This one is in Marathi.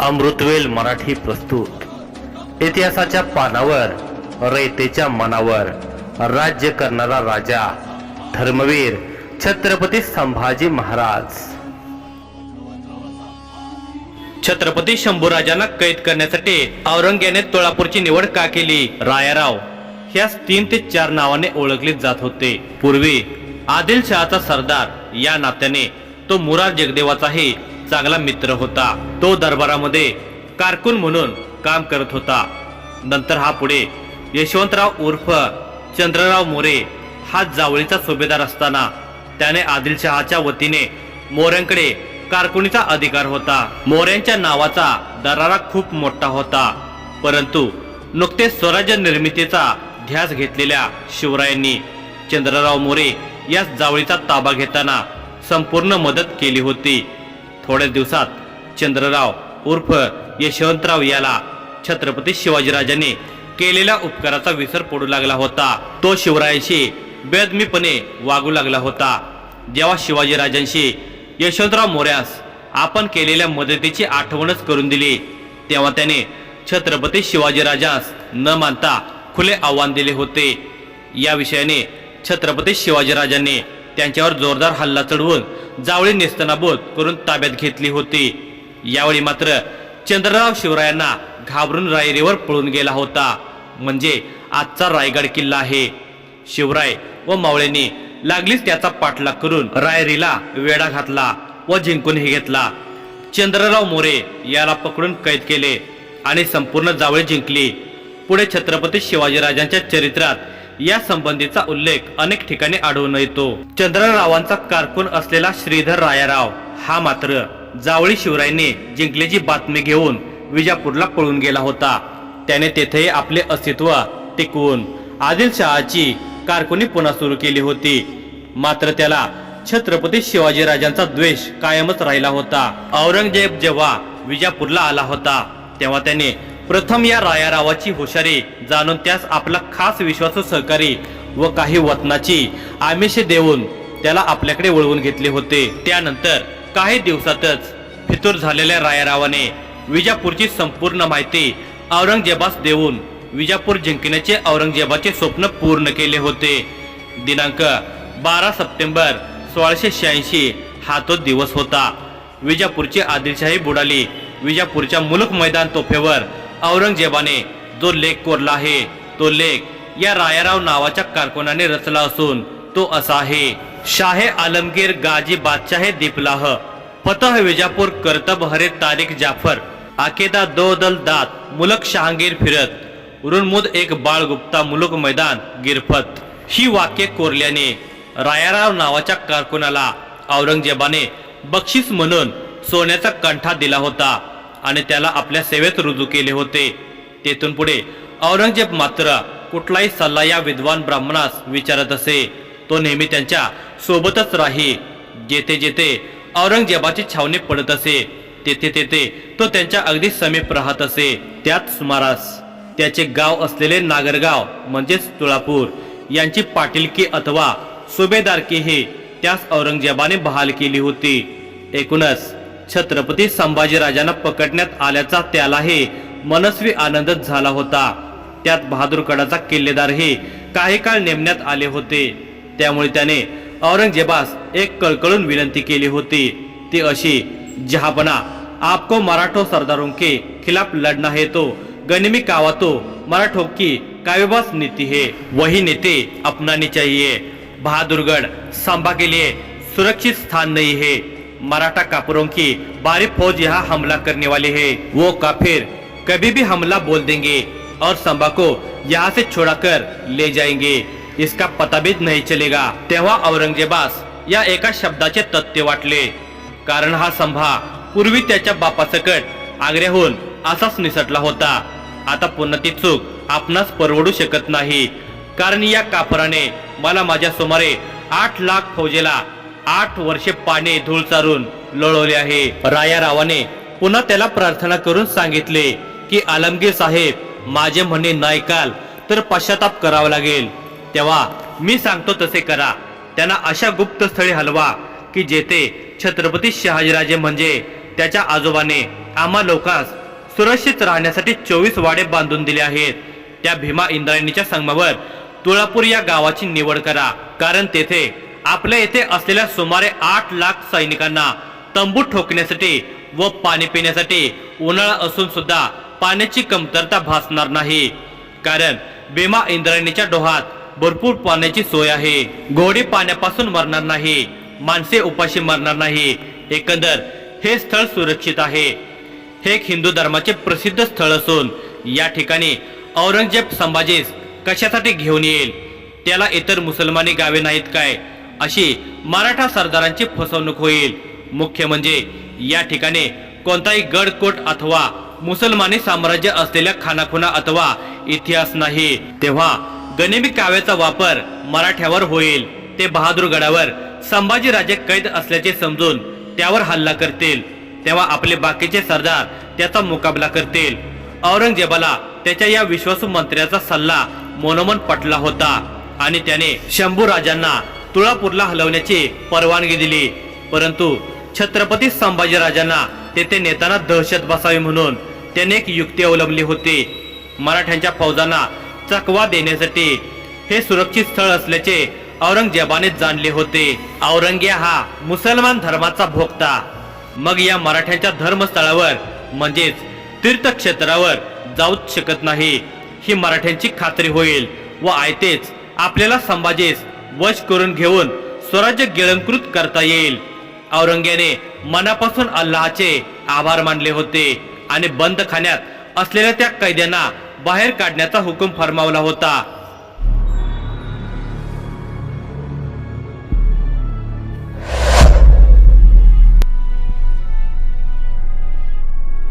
अमृतवेल मराठी प्रस्तुत. इतिहासाच्या पानावर रयतेच्या मनावर राज्य करणारा राजा धर्मवीर छत्रपती संभाजी महाराज. छत्रपती शंभूराजांना कैद करण्यासाठी औरंग्याने तुळापूरची निवड का केली? रायाराव. ह्यास तीन ते चार नावाने ओळखले जात होते. पूर्वी आदिलशहाचा सरदार या नात्याने तो मुरार जगदेवाचाही चांगला मित्र होता. तो दरबारामध्ये कारकून म्हणून काम करत होता. नंतर हा पुढे यशवंतराव उर्फ चंद्रराव मोरे हा जावळीचा सुभेदार असताना त्याने आदिलशहाच्या वतीने मोऱ्यांकडे कारकुनीचा अधिकार होता. मोऱ्यांच्या नावाचा दरारा खूप मोठा होता परंतु नुकतेच स्वराज्य निर्मितीचा ध्यास घेतलेल्या शिवरायांनी चंद्रराव मोरे या जावळीचा ताबा घेताना संपूर्ण मदत केली होती. थोड्या दिवसात चंद्रराव उर्फ यशवंतराव याला छत्रपती शिवाजीराजांनी केलेल्या उपकाराचा विसर पडू लागला होता. तो शिवरायांशी बेदमीपणे वागू लागला होता. जेव्हा शिवाजीराजांशी यशवंतराव मोऱ्यास आपण केलेल्या मदतीची आठवणच करून दिली तेव्हा त्याने छत्रपती शिवाजीराजास न मानता खुले आव्हान दिले होते. या विषयाने छत्रपती शिवाजीराजांनी त्यांच्यावर जोरदार हल्ला चढवून जावळी नेस्तनाबोध करून ताब्यात घेतली होती. यावेळी मात्र चंद्रराव शिवरायांना घाबरून रायरीवर पळून गेला होता. म्हणजे आजचा रायगड किल्ला आहे. शिवराय व मावळ्यांनी लागलीच त्याचा पाठलाग करून रायरीला वेढा घातला व जिंकूनही घेतला. चंद्रराव मोरे याला पकडून कैद केले आणि संपूर्ण जावळी जिंकली. पुढे छत्रपती शिवाजीराजांच्या चरित्रात या संबंधीचा उल्लेख अनेक ठिकाणी आढळून येतो. चंद्ररावांचा कारकून असलेला श्रीधर रायाराव हा मात्र जावळी शिवरायने जिंकल्याची बातमी घेऊन विजापूरला पळून गेला होता. त्याने तेथे आपले अस्तित्व टिकवून आदिलशहाची कारकुनी पुन्हा सुरू केली होती. मात्र त्याला छत्रपती शिवाजीराजांचा द्वेष कायमच राहिला होता. औरंगजेब जेव्हा विजापूरला आला होता तेव्हा त्याने प्रथम या रायारावाची हुशारी जाणून त्यास आपला खास विश्वासू सहकारी व काही वतनाची आमिषे देऊन त्याला आपल्याकडे वळवून घेतले होते. त्यानंतर काही दिवसातच फितूर झालेल्या रायारावाने विजापूरची संपूर्ण माहिती औरंगजेबास देऊन विजापूर जिंकण्याचे औरंगजेबाचे स्वप्न पूर्ण केले होते. दिनांक बारा सप्टेंबर सोळाशे शहाऐंशी हा तो दिवस होता. विजापूरची आदिलशाही बुडाली. विजापूरच्या मुलक मैदान तोफेवर औरंगजेबाने जो लेख कोरला आहे तो लेख या रायाराव नावाच्या कारकुनाने रचला असून तो असा आहे. शाहे आलमगीर गाजी बादशाह दिपलाह फतह विजापूर करतब हरे तारिक जाफर आकेदा दो दल दात मुलक शहांगीर फिरत उरुणमुद एक बाळ गुप्ता मुलुक मैदान गिरफत. ही वाक्य कोरल्याने रायाराव नावाच्या कारकुनाला औरंगजेबाने बक्षीस म्हणून सोन्याचा कंठा दिला होता आणि त्याला आपल्या सेवेत रुजू केले होते. तेथून पुढे औरंगजेब मात्र कुठलाही सल्ला या विद्वान ब्राह्मणास विचारत असे. तो नेहमी त्यांच्या सोबतच राही. जेथे जेथे औरंगजेबाची छावणी पडत असे तेथे तेथे तो त्यांच्या अगदी समीप राहत असे. त्याच सुमारास त्याचे गाव असलेले नागरगाव म्हणजेच तुळापूर यांची पाटीलकी अथवा सुभेदारकी ही त्यास औरंगजेबाने बहाल केली होती. एकूणच छत्रपती संभाजीराजांना पकडण्यात आल्याचा त्यालाही मनस्वी आनंदच झाला होता. त्यात बहादूरगडाचा किल्लेदारही काही काळ नेमण्यात आले होते. त्यामुळे त्याने औरंगजेबास एक कळकळून विनंती केली होती। ती अशी, जहापना, आपको मराठो सरदारों के खिलाफ लड़ना है तो गनिमी कावा तो मराठों की काव्यबास नीति है, वही नीति अपनानी चाहिए। बहादुरगढ़ सांबा के लिए सुरक्षित स्थान नहीं है। मराठा कापुरों की भारी फौज यहाँ हमला करने वाली है। वो काफिर कभी भी हमला बोल देंगे और संबा को यहाँ से छुड़ाकर ले जाएँगे। इसका पता भी नहीं चलेगा। तेव्हा औरंगजेबास या एका शब्दाचे तथ्य वाटले। कारण हा संभा पूर्वी त्याच्या बापासकट आग्र्याहून असाच निसटला होता. आता पुन्हा ती चूक आपणास परवडू शकत नाही. कारण या कापराने मला माझ्या सुमारे आठ लाख फौजेला आठ वर्षे पाणी धूळ चारून लळवले आहे. राया रावाने पुन्हा त्याला प्रार्थना करून सांगितले की आलमगीर साहेब माझे म्हणणे नायकाल तर पश्चाताप करावा लागेल. तेव्हा मी सांगतो तसे करा. त्यांना अशा गुप्त स्थळी हलवा की जेथे छत्रपती शहाजीराजे म्हणजे त्याच्या आजोबाने आम्हा लोकांस सुरक्षित राहण्यासाठी चोवीस वाडे बांधून दिले आहेत. त्या भीमा इंद्रायणीच्या संगमावर तुळापूर या गावाची निवड करा. कारण तेथे आपल्या येथे असलेल्या सुमारे आठ लाख सैनिकांना तंबू ठोकण्यासाठी व पाणी पिण्यासाठी उन्हाळा असून सुद्धा पाण्याची कमतरता भासणार नाही. कारण भीमा इंद्रायणीच्या डोहात भरपूर पाण्याची सोय आहे. घोडे पाण्यापासून मरणार नाही. माणसे उपाशी मरणार नाही. एकंदर हे स्थळ सुरक्षित आहे. हे एक हिंदू धर्माचे प्रसिद्ध स्थळ असून या ठिकाणी औरंगजेब संभाजीस कशासाठी घेऊन येईल? त्याला इतर मुसलमानी गावे नाहीत काय? अशी मराठा सरदारांची फसवणूक होईल. मुख्य म्हणजे या ठिकाणी कोणताही गडकोट अथवा मुसलमानी साम्राज्य असलेल्या खानाखुना अथवा इतिहास नाही. तेव्हा गनिमी काव्याचा वापर मराठ्यावर होईल. ते बहादूरगडावर संभाजीराजे कैद असल्याचे समजून त्यावर हल्ला करतील. तेव्हा आपले बाकीचे सरदार त्याचा मुकाबला करतील. औरंगजेबाला त्याच्या या विश्वासू मंत्र्याचा सल्ला मनोमन पटला होता आणि त्याने शंभू राजांना तुळापूरला हलवण्याची परवानगी दिली. परंतु छत्रपती संभाजीराजांना तेथे नेताना दहशत बसावी म्हणून त्याने एक युक्ती अवलंबली होती. मराठ्यांच्या फौजांना चकवा देण्यासाठी. हे सुरक्षित स्थळ असल्याचे औरंगजेबाने जाणले होते. औरंग्या हा मुसलमान धर्माचा भोगता मग या मराठ्यांच्या धर्मस्थळावर म्हणजेच तीर्थक्षेत्रावर जाऊच शकत नाही. ही मराठ्यांची खात्री होईल व आयतेच आपल्याला संभाजीस वश करून घेऊन स्वराज्य गिळंकृत करता येईल. औरंग्याने मनापासून अल्लाचे आभार मानले होते आणि बंद खाण्यात असलेल्या त्या कैद्यांना बाहेर काढण्याचा हुकूम फरमावला होता.